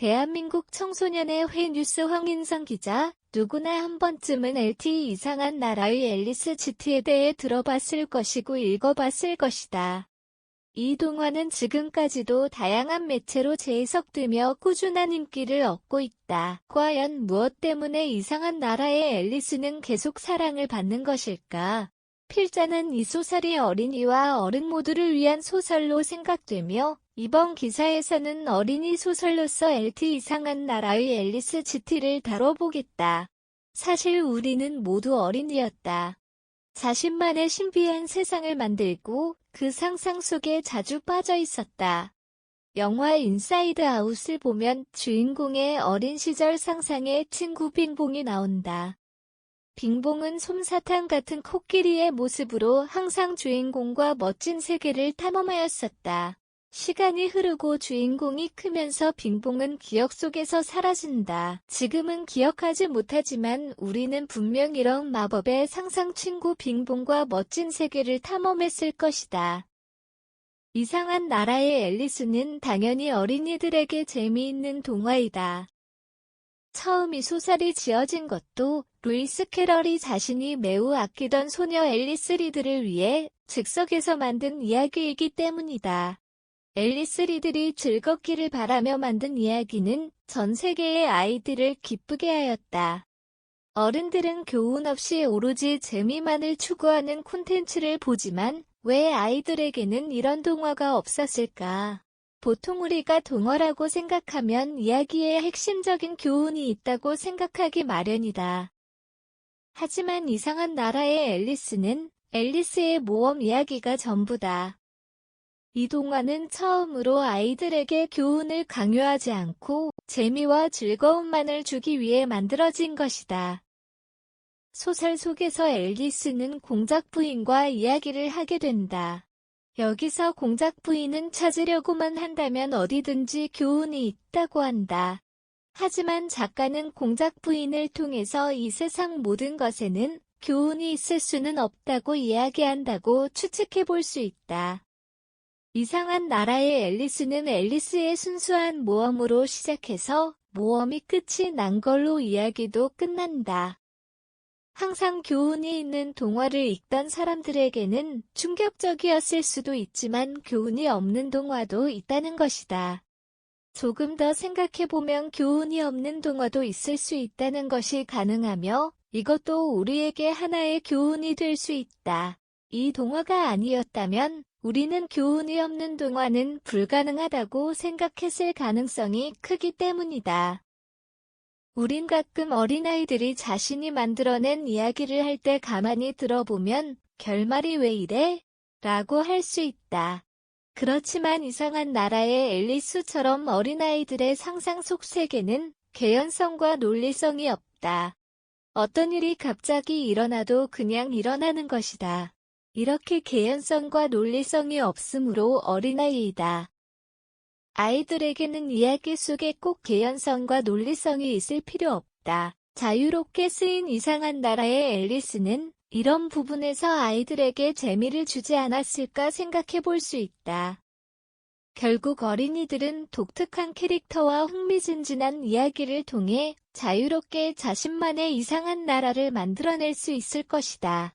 대한민국 청소년의 회 뉴스 황인성 기자, 누구나 한 번쯤은 LTE 이상한 나라의 앨리스 GT에 대해 들어봤을 것이고 읽어봤을 것이다. 이 동화는 지금까지도 다양한 매체로 재해석되며 꾸준한 인기를 얻고 있다. 과연 무엇 때문에 이상한 나라의 앨리스는 계속 사랑을 받는 것일까? 필자는 이 소설이 어린이와 어른 모두를 위한 소설로 생각되며 이번 기사에서는 어린이 소설로서 LT 이상한 나라의 앨리스 GT를 다뤄보겠다. 사실 우리는 모두 어린이였다. 자신만의 신비한 세상을 만들고 그 상상 속에 자주 빠져 있었다. 영화 인사이드 아웃을 보면 주인공의 어린 시절 상상의 친구 빙봉이 나온다. 빙봉은 솜사탕 같은 코끼리의 모습으로 항상 주인공과 멋진 세계를 탐험하였었다. 시간이 흐르고 주인공이 크면서 빙봉은 기억 속에서 사라진다. 지금은 기억하지 못하지만 우리는 분명 이런 마법의 상상 친구 빙봉과 멋진 세계를 탐험했을 것이다. 이상한 나라의 앨리스는 당연히 어린이들에게 재미있는 동화이다. 처음 이 소설이 지어진 것도 루이스 캐럴이 자신이 매우 아끼던 소녀 앨리스 리드를 위해 즉석에서 만든 이야기이기 때문이다. 앨리스 리들이 즐겁기를 바라며 만든 이야기는 전 세계의 아이들을 기쁘게 하였다. 어른들은 교훈 없이 오로지 재미만을 추구하는 콘텐츠를 보지만 왜 아이들에게는 이런 동화가 없었을까? 보통 우리가 동화라고 생각하면 이야기에 핵심적인 교훈이 있다고 생각하기 마련이다. 하지만 이상한 나라의 앨리스는 앨리스의 모험 이야기가 전부다. 이 동화는 처음으로 아이들에게 교훈을 강요하지 않고 재미와 즐거움만을 주기 위해 만들어진 것이다. 소설 속에서 앨리스는 공작 부인과 이야기를 하게 된다. 여기서 공작 부인은 찾으려고만 한다면 어디든지 교훈이 있다고 한다. 하지만 작가는 공작 부인을 통해서 이 세상 모든 것에는 교훈이 있을 수는 없다고 이야기한다고 추측해 볼 수 있다. 이상한 나라의 앨리스는 앨리스의 순수한 모험으로 시작해서 모험이 끝이 난 걸로 이야기도 끝난다. 항상 교훈이 있는 동화를 읽던 사람들에게는 충격적이었을 수도 있지만 교훈이 없는 동화도 있다는 것이다. 조금 더 생각해보면 교훈이 없는 동화도 있을 수 있다는 것이 가능하며 이것도 우리에게 하나의 교훈이 될 수 있다. 이 동화가 아니었다면 우리는 교훈이 없는 동화는 불가능하다고 생각했을 가능성이 크기 때문이다. 우린 가끔 어린아이들이 자신이 만들어낸 이야기를 할 때 가만히 들어보면 결말이 왜 이래? 라고 할 수 있다. 그렇지만 이상한 나라의 앨리스처럼 어린아이들의 상상 속 세계는 개연성과 논리성이 없다. 어떤 일이 갑자기 일어나도 그냥 일어나는 것이다. 이렇게 개연성과 논리성이 없으므로 어린아이이다. 아이들에게는 이야기 속에 꼭 개연성과 논리성이 있을 필요 없다. 자유롭게 쓰인 이상한 나라의 앨리스는 이런 부분에서 아이들에게 재미를 주지 않았을까 생각해 볼 수 있다. 결국 어린이들은 독특한 캐릭터와 흥미진진한 이야기를 통해 자유롭게 자신만의 이상한 나라를 만들어낼 수 있을 것이다.